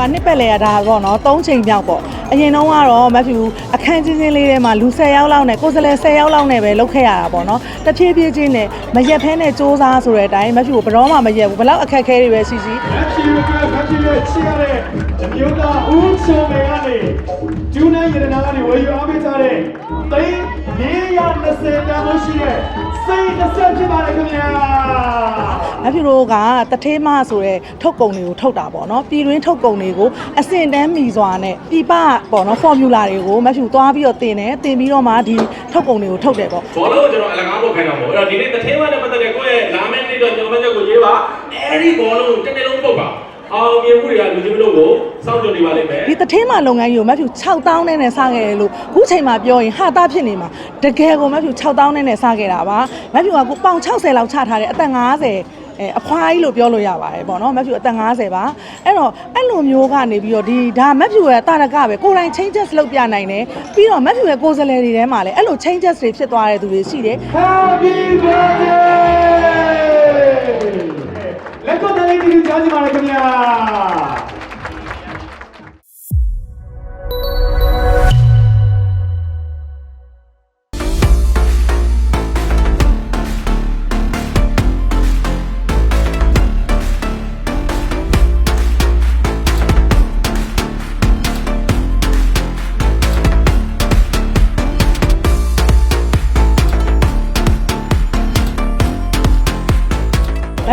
ကနှစ်ပတ်လဲရတာပေါ့နော်၃ချိန်မြောက်ပေါ့အရင်တုန်းကတော့မက်ဖြူအခန်းချင်းချင်းလေးထဲမှာလူ10ယောက်လောက်နဲ့ကိုယ်စလဲ10ယောက်လောက်နဲ့ပဲလုပ်ခဲ့ရတာပေါ့နော်တဖြည်းဖြည်းချင်းနဲ့မရက်ဖဲနဲ့စူးစမ်းဆိုတဲ့အတိုင်းမက်ဖြူကိုဘယ်တော့မှမရက်ဘူးဘယ်လောက်အခက်အခဲတွေပဲရှိရှိမက်ဖြူအတွက်မက်ဖြူရဲ့ချီရတဲ့အမျိုးသားဦးချုံမေကနေကျူးနဲ့ရတနာကနေဝယ်ယူအားပေးကြတဲ့သိန်း 420တန်လို့ရှိတဲ့စိတ်တစ်ဆက်ဖြစ်ပါတယ်ခင်ဗျာမက်ဖြူတို့ကတထေးမဆိုတဲ့ထုတ်ကုန်တွေကိုထုတ်တာပေါ့နော်ပြည်တွင်းထုတ်ကုန်တွေကိုအစင်တန်းမီစွာနဲ့ပြပပေါ့နော်ဖော်မြူလာတွေကိုမက်ဖြူသွားပြီးတော့တင်တယ်တင်ပြီးတော့မှဒီထုတ်ကုန်တွေကိုထုတ်တယ်ပေါ့ဘောလုံးကိုကျွန်တော်အလကားလုပ်ခိုင်းတာပေါ့အဲ့တော့ဒီနေ့တထင်းမနဲ့ပတ်သက်တဲ့ကိုယ့်ရဲ့လာမယ့်နေ့တော့ကျွန်တော်မချက်ကိုရေးပါအဲ့ဒီဘောလုံးကိုတစ်နေ့လုံးပုတ်ပါ အောင်မြင်မှုတွေကလူချင်းမလို့ကိုစောင့်ကြနေပါလိမ့်မယ်ဒီတထင်းမလုပ်ငန်းကြီးကိုမက်ဖြူ6000နဲ့နဲ့စခဲ့တယ်လို့ခုချိန်မှာပြောရင်ဟာတာဖြစ်နေမှာတကယ်ကိုမက်ဖြူ6000နဲ့နဲ့စခဲ့တာပါမက်ဖြူကကိုပေါင်60လောက်ချထားတယ်အသက်50အဲအခွားကြီးလို့ပြောလို့ရပါတယ်ပေါ့နော်မက်ဖြူအသက်50ပါအဲ့တော့အဲ့လိုမျိုးကနေပြီးတော့ဒီဒါမက်ဖြူရဲ့တာရကပဲကိုယ်တိုင် changes လုပ်ပြနိုင်တယ်ပြီးတော့မက်ဖြူရဲ့ကိုယ်စားလှယ်တွေထဲမှာလည်းအဲ့လို changes တွေဖြစ်သွားတဲ့သူတွေရှိတယ် Happy birthday လက်တော့တယ်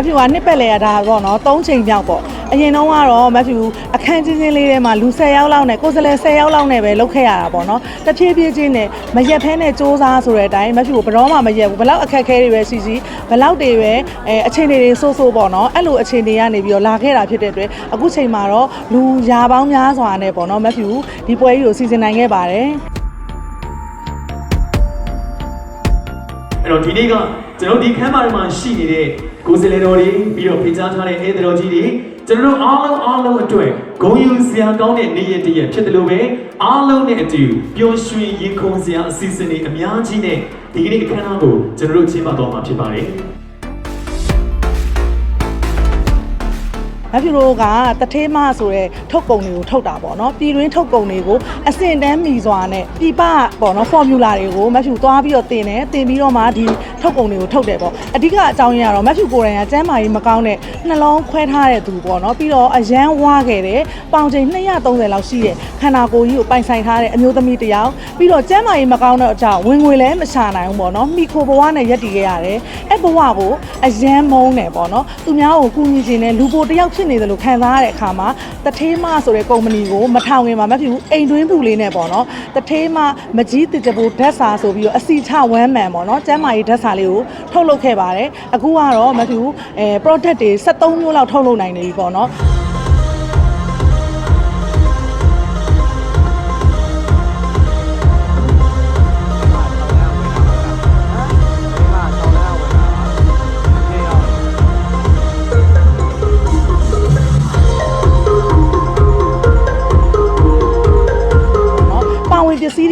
ဖြူကနှစ်ပတ်လဲရတာပေါ့နော်၃ချိန်မြောက်ပေါ့အရင်တုန်းကတော့မက်ဖြူအခန်းချင်းချင်းလေးထဲမှာလူ10ယောက်လောက်နဲ့ကိုယ်စလဲ10ယောက်လောက်နဲ့ပဲလုပ်ခဲ့ရတာပေါ့နော်တဖြည်းဖြည်းချင်းနဲ့မရက်ဖဲနဲ့စူးစမ်းဆိုတဲ့အတိုင်းမက်ဖြူကိုဘယ်တော့မှမရက်ဘူးဘယ်လောက်အခက်အခဲတွေပဲရှိရှိဘယ်လောက်တွေပဲအဲအခြေအနေတွေဆိုးဆိုးပေါ့နော်အဲ့လိုအခြေအနေကနေပြီးတော့လာခဲ့တာဖြစ်တဲ့အတွက်အခုချိန်မှာတော့လူရာပေါင်းများစွာနဲ့ပေါ့နော်မက်ဖြူဒီပွဲကြီးကိုစီစဉ်နိုင်ခဲ့ပါတယ် အဲ့တော့ဒီနေ့ကကျွန်တော်ဒီခန်းမထဲမှာရှိနေတဲ့ကိုယ်စလဲတော်တွေပြီးတော့ဖိကြားထားတဲ့ဧည့်သည်တော်ကြီးတွေကျွန်တော်တို့အားလုံးအားလုံးအတွက်ဂုဏ်ယူစရာကောင်းတဲ့နေ့ရက်တစ်ရက်ဖြစ်တယ်လို့ပဲအားလုံးနဲ့အတူပျော်ရွှင်ရင်ခုန်စရာအစီအစဉ်တွေအများကြီးနဲ့ဒီကနေ့အခမ်းအနားကိုကျွန်တော်တို့ကျင်းပသွားမှာဖြစ်ပါတယ် မက်ဖြူတို့ကတထေးမဆိုတဲ့ထုတ်ကုန်တွေကိုထုတ်တာပေါ့နော်ပြည်တွင်းထုတ်ကုန်တွေကိုအစင်တန်းမီစွာနဲ့ပြပပေါ့နော်ဖော်မြူလာတွေကိုမက်ဖြူသွားပြီးတော့တင်တယ်တင်ပြီးတော့မှဒီထုတ်ကုန်တွေကိုထုတ်တယ်ပေါ့အဓိကအကြောင်းရင်းကတော့မက်ဖြူကိုယ်တိုင်ကကျန်းမာရေးမကောင်းတဲ့နှလုံးခွဲထားတဲ့သူပေါ့နော်ပြီးတော့အရန်ဝါခဲ့တယ်ပေါင်ချိန်230လောက်ရှိတဲ့ခန္ဓာကိုယ်ကြီးကိုပိုင်ဆိုင်ထားတဲ့အမျိုးသမီးတစ်ယောက်ပြီးတော့ကျန်းမာရေးမကောင်းတဲ့အကြောင်းဝင်ငွေလည်းမရှာနိုင်ဘူးပေါ့နော်မိခိုဘဝနဲ့ရက်တည်ခဲ့ရတယ်အဲ့ဘဝကိုအရန်မုန်းတယ်ပေါ့နော်သူများကိုကူညီခြင်းနဲ့လူပိုတစ်ယောက်ဖြစ်နေတယ်လို့ခံစားရတဲ့အခါမှာတထေးမဆိုတဲ့ကုမ္ပဏီကိုမထောင်ခင်မှာမဖြစ်ဘူးအိမ်တွင်းဘူးလေးနဲ့ပေါ့နော်တထေးမမကြီးတစ်တဘူဓာတ်စာဆိုပြီးတော့အစီချဝမ်းမှန်ပေါ့နော်ကျန်းမာရေးဓာတ်စာလေးကိုထုတ်လုပ်ခဲ့ပါတယ်အခုကတော့မဖြစ်ဘူးအဲ product တွေ73မျိုးလောက်ထုတ်လုပ်နိုင်နေပြီပေါ့နော်နော်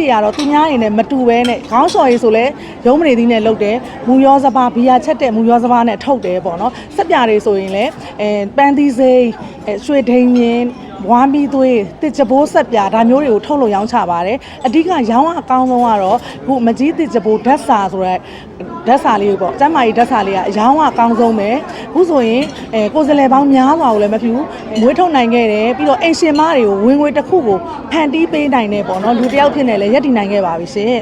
တွေကတော့သူများနေနဲ့မတူပဲနဲ့ခေါင်းလျှော်ရေးဆိုလဲရုံးမနေသီးနဲ့လုပ်တယ်မူရောစပါဘီယာချက်တဲ့မူရောစပါနဲ့ထုတ်တယ်ပေါ့နော်စက်ပြတွေဆိုရင်လည်းအဲပန်းသီးစိမ်းအဲရွှေဒိန်မြင်း ဝါမီသွေးတစ်ကြဘိုးဆက်ပြဒါမျိုးတွေကိုထုတ်လို့ရောင်းချပါတယ်အဓိကရောင်းအကောင်းဆုံးကတော့ခုမကြီးတစ်ကြဘိုးဓာတ်စာဆိုတဲ့ဓာတ်စာလေးကိုပေါ့ကျမ်းမာရေးဓာတ်စာလေးကအရောင်းအကောင်းဆုံးပဲခုဆိုရင်အဲကိုယ်စလဲပေါင်းများစွာကိုလည်းမဖြစ်ဘူးမွေးထုတ်နိုင်ခဲ့တယ်ပြီးတော့အိမ်ရှင်မတွေကိုဝင်ငွေတစ်ခုကိုဖန်တီးပေးနိုင်တယ်ပေါ့နော်လူတစ်ယောက်ဖြစ်နေလဲရက်တည်နိုင်ခဲ့ပါပြီရှင်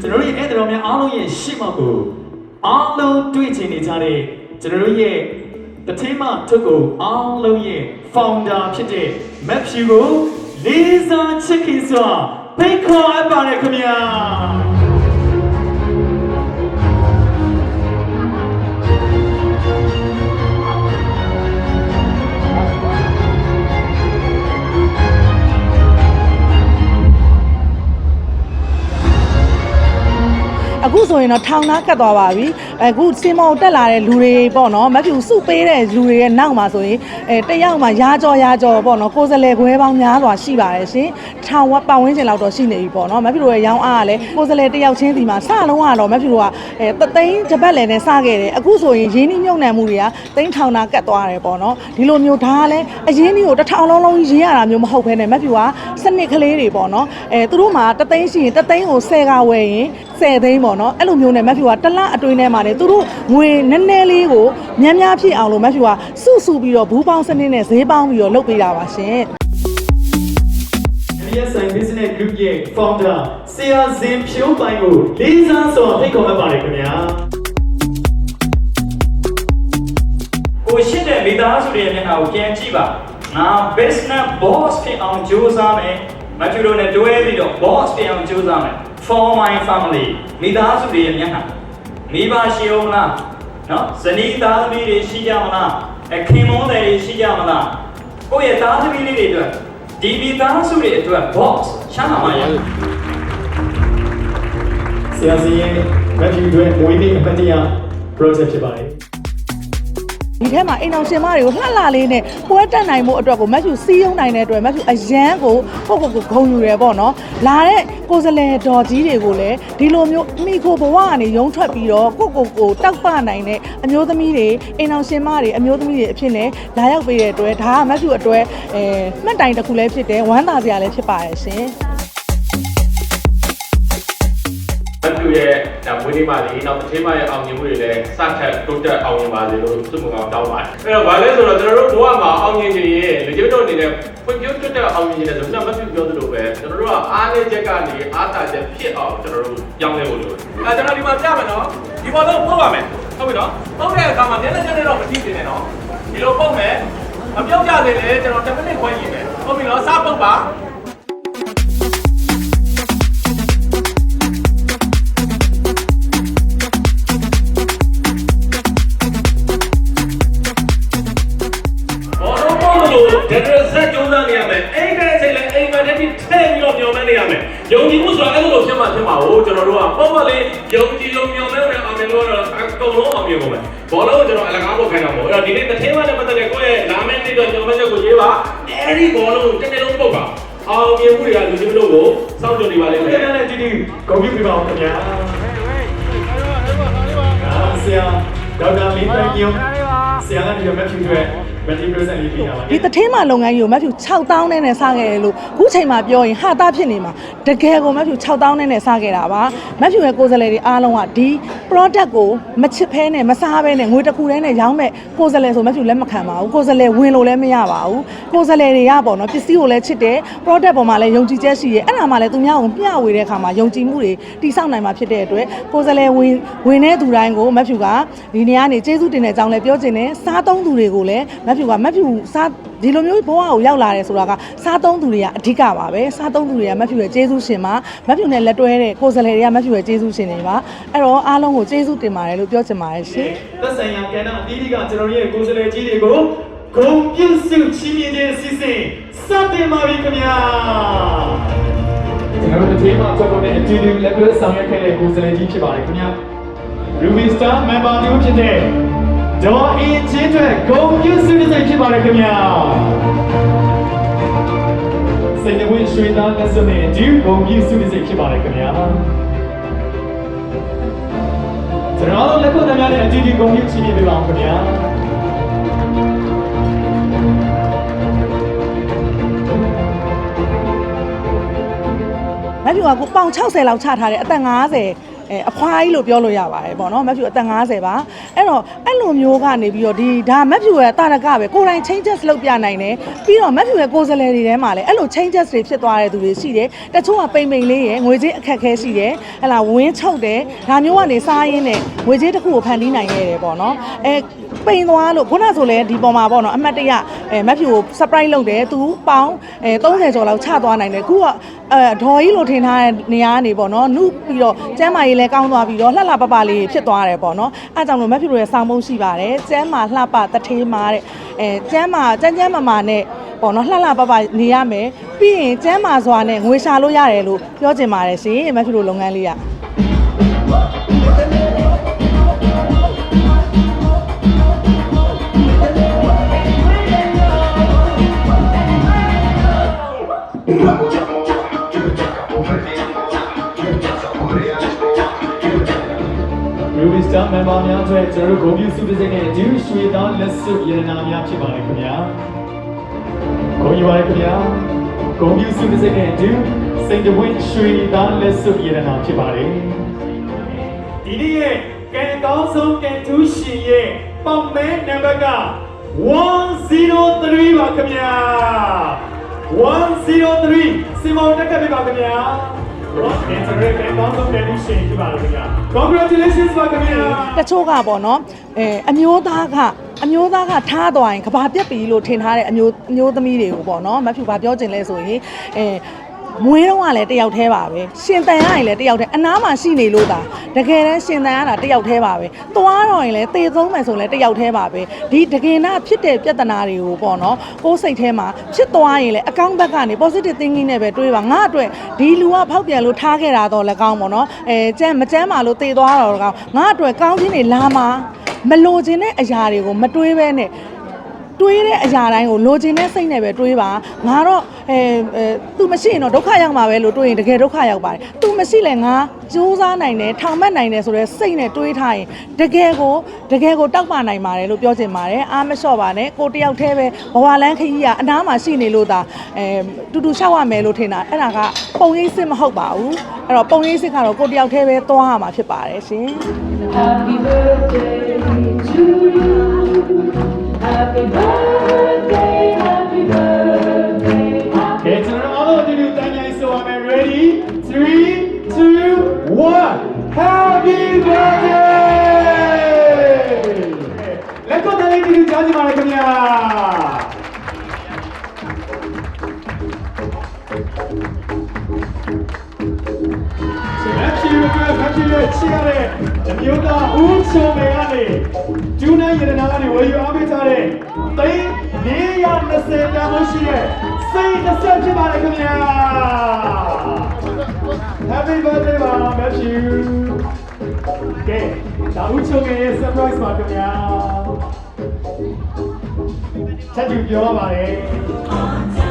ကျွန်တော်တို့ရဲ့ဧည့်သည်တော်များအားလုံးရဲ့ရှေ့မှကိုအားလုံးတွေ့ချင်နေကြတဲ့ကျွန်တော်တို့ရဲ့ တထေးမထုတ်ကိုအားလုံးရဲ့ founder ဖြစ်တဲ့ Matthew ကိုလေးစားချစ်ခင်စွာဖိတ်ခေါ်အပ်ပါတယ်ခင်ဗျာ အခုဆိုရင်တော့ထောင်သားကတ်သွားပါပြီအခုစင်မောတက်လာတဲ့လူတွေပေါ့နော်မဖြူစုပေးတဲ့လူတွေရဲ့နောက်မှာဆိုရင်အဲတယောက်မှရာကြောရာကြောပေါ့နော်ကိုယ်စလဲခွဲပေါင်းများစွာရှိပါတယ်ရှင်ထောင်ဝပတ်ဝန်းကျင်လောက်တော့ရှိနေပြီပေါ့နော်မဖြူတို့ရဲ့ရောင်းအားကလည်းကိုယ်စလဲတယောက်ချင်းစီမှာစလုံးကတော့မဖြူတို့ကအဲတသိန်းတစ်ပတ်လည်နဲ့စခဲ့တယ်အခုဆိုရင်ရင်းနှီးမြုပ်နှံမှုတွေကသိန်းထောင်သားကတ်သွားတယ်ပေါ့နော်ဒီလိုမျိုးဒါကလည်းအရင်းနှီးကိုတစ်ထောင်လုံးလုံးရင်းရတာမျိုးမဟုတ်ဘဲနဲ့မဖြူကစနစ်ကလေးတွေပေါ့နော်အဲသူတို့မှာတသိန်းရှိရင်တသိန်းကို10ကဝယ်ရင် 10သိန်းပေါ့နော်အဲ့လိုမျိုးနဲ့မဖြူကတစ်လအတွင်းထဲမှာလေသူတို့ငွေနည်းနည်းလေးကိုများများဖြစ်အောင်လို့မဖြူကစုစုပြီးတော့ဘူးပေါင်းစနစ်နဲ့ဈေးပေါင်းပြီးတော့လုပ်ပေးတာပါရှင် MSI Business Group ရဲ့ founder ဆရာဇင်ဖြိုးပိုင်ကိုလေးစားစွာဖိတ်ခေါ်အပ်ပါတယ်ခင်ဗျာကိုရှိတဲ့မိသားစုတွေရဲ့မျက်နှာကိုပြန်ကြည့်ပါငါ business boss ဖြစ်အောင်ကြိုးစားမယ်မကျူတို့နဲ့တွဲပြီးတော့ boss ဖြစ်အောင်ကြိုးစားမယ် for my family မိသားစုတွေရဲ့မျက်နှာမိဘရှိအောင်မလားနော်ဇနီးသားသမီးတွေရှိကြမလားအခင်မွန်းတွေရှိကြမလားကိုယ့်ရဲ့သားသမီးလေးတွေအတွက်ဒီမိသားစုတွေအတွက် boss ရှာမှာမရဘူးဆရာဇင်ရဲ့ Matthew တွေမွေးနေ့အပတ်တရ project ဖြစ်ပါတယ် ဒီထဲမှာအိမ်အောင်ရှင်မတွေကိုလှလှလေးနဲ့ပွဲတက်နိုင်မှုအတွက်ကိုမက်ဖြူစီးရုံနိုင်တဲ့အတွက်မက်ဖြူအရန်ကိုကိုကိုကိုဂုံယူရပေါ့နော်လာတဲ့ကိုယ်စလဲတော်ကြီးတွေကိုလည်းဒီလိုမျိုးမိခိုဘဝကနေရုံထွက်ပြီးတော့ကိုကိုကိုတောက်ပနိုင်တဲ့အမျိုးသမီးတွေအိမ်အောင်ရှင်မတွေအမျိုးသမီးတွေအဖြစ်နဲ့လာရောက်ပေးတဲ့အတွက်ဒါကမက်ဖြူအတွက်အဲမှတ်တိုင်တစ်ခုလည်းဖြစ်တယ်ဝမ်းသာစရာလည်းဖြစ်ပါရဲ့ရှင် ဘတ်တူရဲ့ဒါမွေးနေ့မှာဒီနောက်တစ်ချိန်မှရဲ့အောင်မြင်မှုတွေလည်းစထက်တိုးတက်အောင်မြင်ပါစေလို့ဆုမကောင်းတောင်းပါတယ်အဲ့တော့ဗာလဲဆိုတော့ကျွန်တော်တို့ဘဝမှာအောင်မြင်ခြင်းရဲ့လူကြီးတို့အနေနဲ့ဖွံ့ဖြိုးတိုးတက်အောင်မြင်ခြင်းတဲ့ဆိုတော့မဖြစ်ပြောသလိုပဲကျွန်တော်တို့ကအားနည်းချက်ကနေအားသာချက်ဖြစ်အောင်ကျွန်တော်တို့ကြောင်းလဲဖို့လိုတယ်အဲကျွန်တော်ဒီမှာပြမယ်နော်ဒီဘောလုံးပို့ပါမယ်ဟုတ်ပြီနော်ပို့တဲ့အခါမှာမျက်နှာချက်နဲ့တော့မထိနေနဲ့နော်ဒီလိုပို့မယ်မပြောက်ကြသေးလေကျွန်တော်10မိနစ်ခွဲရည်မယ်ဟုတ်ပြီနော်စပုတ်ပါ ကုန်လုံးအောင်မြင်ပါမယ်ဘောလုံးကိုကျွန်တော်အလကားဖို့ခိုင်းတာပေါ့အဲ့တော့ဒီနေ့တစ်ထင်းမှနဲ့ပတ်သက်တဲ့ကိုယ့်ရဲ့လာမယ့်နေ့တော့ကျွန်တော်မချက်ကိုရေးပါအဲ့ဒီဘောလုံးကိုတစ်နေ့လုံးပုတ်ပါအောင်မြင်မှုတွေကလူချင်းတို့ကိုစောင့်ကြနေပါလိမ့်ဒီမယ်နေ့လည်းဒီဒီဂုဏ်ပြုပြပါဦးခင်ဗျာအာဆရာဒေါက်တာလင်းတန်ညုံဆရာကနေတော့ Matthew တွေ Matthew present လေးပြတာပါဒီတထင်းမှလုပ်ငန်းကြီးကိုမက်ဖြူ6000နဲ့နဲ့စခဲ့တယ်လို့ခုချိန်မှာပြောရင်ဟာတာဖြစ်နေမှာတကယ်ကိုမက်ဖြူ6000နဲ့နဲ့စခဲ့တာပါမက်ဖြူရဲ့ကိုယ်စားလှယ်တွေအားလုံးကဒီ product ကိုမချစ်ဖဲနဲ့မစားဘဲနဲ့ငွေတစ်ခုတည်းနဲ့ရောင်းမဲ့ကိုယ်စားလှယ်ဆိုမက်ဖြူလက်မခံပါဘူးကိုယ်စားလှယ်ဝင်လို့လည်းမရပါဘူးကိုယ်စားလှယ်တွေကပေါ့နော်ပစ္စည်းကိုလည်းချစ်တယ် product ပေါ်မှာလည်းယုံကြည်ချက်ရှိရဲအဲ့ဒါမှလည်းသူများကိုမျှဝေတဲ့အခါမှာယုံကြည်မှုတွေတိစောက်နိုင်မှာဖြစ်တဲ့အတွက်ကိုယ်စားလှယ်ဝင်ဝင်တဲ့သူတိုင်းကိုမက်ဖြူကဒီနေရာကနေကျေးဇူးတင်တဲ့အကြောင်းလည်းပြောချင်တယ်စားသုံးသူတွေကိုလည်းမက်ဖြူကမက်ဖြူစားဒီလိုမျိုးဘဝကိုရောက်လာတယ်ဆိုတာကစားသုံးသူတွေကအဓိကပါပဲစားသုံးသူတွေကမက်ဖြူရဲ့ကျေးဇူးရှင်ပါမက်ဖြူနဲ့လက်တွဲတဲ့ကိုယ်စားလှယ်တွေကမက်ဖြူရဲ့ကျေးဇူးရှင်တွေပါအဲ့တော့အားလုံးကိုကျေးဇူးတင်ပါတယ်လို့ပြောချင်ပါတယ်ရှင်သက်ဆိုင်ရာကဏ္ဍအသီးသီးကကျွန်တော်တို့ရဲ့ကိုယ်စားလှယ်ကြီးတွေကိုဂုဏ်ပြုစုချီးမြှင့်ခြင်းအစီအစဉ်စတင်ပါပြီခင်ဗျာကျွန်တော်တို့ဒီမှာကျွန်တော်တို့အတူတူလက်တွဲဆောင်ရွက်ခဲ့တဲ့ကိုယ်စားလှယ်ကြီးဖြစ်ပါတယ်ခင်ဗျာ Ruby Star member တို့ဖြစ်တဲ့ ဒေါ်အင်းချင်းတွေဂုဏ်ပြုစုတဲ့စိတ်ဖြစ်ပါတယ်ခင်ဗျာစိတ်နှဝင်ရွှေသားလက်စွပ်နဲ့အတူဂုဏ်ပြုစုတဲ့စိတ်ဖြစ်ပါတယ်ခင်ဗျာကျွန်တော်တို့လက်ခုပ်သမားနဲ့အတူတူဂုဏ်ပြုချီးမြှင့်ပေးပါအောင်ခင်ဗျာမက်ဖြူကကိုပေါင်60လောက်ချထားတယ်အသက်50 အဲအဖွားကြီးလို့ပြောလို့ရပါတယ်ပေါ့နော်မက်ဖြူအသက်50ပါအဲ့တော့အဲ့လိုမျိုးကနေပြီးတော့ဒီဒါမက်ဖြူရဲ့တာရကပဲကိုယ်တိုင် changes လုပ်ပြနိုင်တယ်ပြီးတော့မက်ဖြူရဲ့ကိုယ်စားလှယ်တွေထဲမှာလည်းအဲ့လို changes တွေဖြစ်သွားတဲ့သူတွေရှိတယ်တချို့ကပိန်ပိန်လေးရယ်ငွေကြေးအခက်အခဲရှိတယ်ဟဲ့လားဝင်းချုပ်တယ်ဒါမျိုးကနေစားရင်းနဲ့ငွေကြေးတစ်ခုကိုဖန်တီးနိုင်ခဲ့တယ်ပေါ့နော်အဲ ပိန်သွားလို့ခုနဆိုလဲဒီပေါ်မှာပေါ့နော်အမှတ်တရအဲမက်ဖြူကို surprise လုပ်တယ်သူပေါင်းအဲ30ကျော်လောက်ချသွားနိုင်တယ်ခုကအဲဒေါ်ကြီးလို့ထင်ထားတဲ့နေရာကနေပေါ့နော်နှုတ်ပြီးတော့ကျမ်းမာရေးလည်းကောင်းသွားပြီးတော့လှလှပပလေးဖြစ်သွားတယ်ပေါ့နော်အဲကြောင့်လို့မက်ဖြူတို့ရဲ့ဆောင်းမုံရှိပါတယ်ကျမ်းမာလှပတထေးမာတဲ့အဲကျမ်းမာကျမ်းကျမ်းမာမာနဲ့ပေါ့နော်လှလှပပနေရမယ်ပြီးရင်ကျမ်းမာစွာနဲ့ငွေရှာလို့ရတယ်လို့ပြောချင်ပါတယ်ရှင်မက်ဖြူတို့လုပ်ငန်းလေးက ရူဘီစတာမန်ဘာများအတွက်ကျွန်တော်တို့ဂုဏ်ပြုစုတစ်စိတ်နဲ့ဒူးရွှေသားလက်စွပ်ရတနာများဖြစ်ပါတယ်ခင်ဗျာဂုဏ်ယူပါတယ်ခင်ဗျာဂုဏ်ပြုစုတစ်စိတ်နဲ့ဒူးစိတ်တဝင်းရွှေသားလက်စွပ်ရတနာဖြစ်ပါတယ်ဒီနေ့ရဲ့ကံကောင်းဆုံးကံထူးရှင်ရဲ့ပေါင်မဲနံပါတ်က103ပါခင်ဗျာ 103စီမောင်တက်ကပ်ပြပါခင်ဗျာ Rock and Red and Bottom Edition ဖြစ်ပါလို့ခင်ဗျာ Congratulations ပါခင်ဗျာတချို့ကပေါ့နော်အဲအမျိုးသားကအမျိုးသားကထားသွားရင်ကဘာပြက်ပြီလို့ထင်ထားတဲ့အမျိုးအမျိုးသမီးတွေကိုပေါ့နော်မဖြူဘာပြောချင်လဲဆိုရင်အဲ မွေးတော့ကလည်းတယောက်တည်းပါပဲရှင်တန်ရရင်လည်းတယောက်တည်းအနားမှာရှိနေလို့သာတကယ်တမ်းရှင်တန်ရတာတယောက်တည်းပါပဲသွားတော့ရင်လည်းသေဆုံးမယ်ဆိုရင်လည်းတယောက်တည်းပါပဲဒီတကယ်နာဖြစ်တဲ့ပြဿနာတွေကိုပေါ့နော်ကိုယ်စိတ်ထဲမှာဖြစ်သွားရင်လည်းအကောင့်ဘက်ကနေ positive thinking နဲ့ပဲတွေးပါငါအတွက်ဒီလူကဖောက်ပြန်လို့ထားခဲ့တာတော့လည်းကောင်းပေါ့နော်အဲကြမ်းမကြမ်းပါလို့သေသွားတော့လည်းကောင်းငါအတွက်ကောင်းခြင်းတွေလာမှာမလိုချင်တဲ့အရာတွေကိုမတွေးဘဲနဲ့ တွေးတဲ့အရာတိုင်းကိုလိုချင်တဲ့စိတ်နဲ့ပဲတွေးပါငါတော့အဲအဲ तू မရှိရင်တော့ဒုက္ခရောက်မှာပဲလို့တွေးရင်တကယ်ဒုက္ခရောက်ပါတယ် तू မရှိလဲငါစူးစမ်းနိုင်တယ်ထောင်မက်နိုင်တယ်ဆိုတော့စိတ်နဲ့တွေးထားရင်တကယ်ကိုတကယ်ကိုတောက်ပနိုင်ပါတယ်လို့ပြောချင်ပါတယ်အားမလျှော့ပါနဲ့ကိုတယောက်တည်းပဲဘဝလန်းခကြီးကအနားမှာရှိနေလို့သာအဲတူတူရှောက်ရမယ်လို့ထင်တာအဲ့ဒါကပုံရိပ်စစ်မဟုတ်ပါဘူးအဲ့တော့ပုံရိပ်စစ်ကတော့ကိုတယောက်တည်းပဲသွားရမှာဖြစ်ပါတယ်ရှင် Happy birthday to you. Happy birthday, happy birthday, ကဲကျွန်တော်တို့အားလုံးအတူတူတန်းကြိုင်ဆိုရမယ် ready 3 2 1 Happy birthday လက်ကိုတလေးတူတူကြားကြပါရခင်ဗျာမက်ဖြူအတွက်မက်ဖြူရဲ့ချစ်ရတဲ့ အမျိုးသားဦးချုံမေကနေကျူးနိုင်ရတနာကနေဝယ်ယူအားပေးထားတဲ့သိန်း420တန်ဖိုးရှိတဲ့စိတ်တစ်ဆက်ဖြစ်ပါတယ်ခင်ဗျာ Happy birthday ပါမက်ဖြူကဲဒါဦးချုံမေရဲ့ surprise ပါခင်ဗျာချက်ကျူပြောပါပါတယ်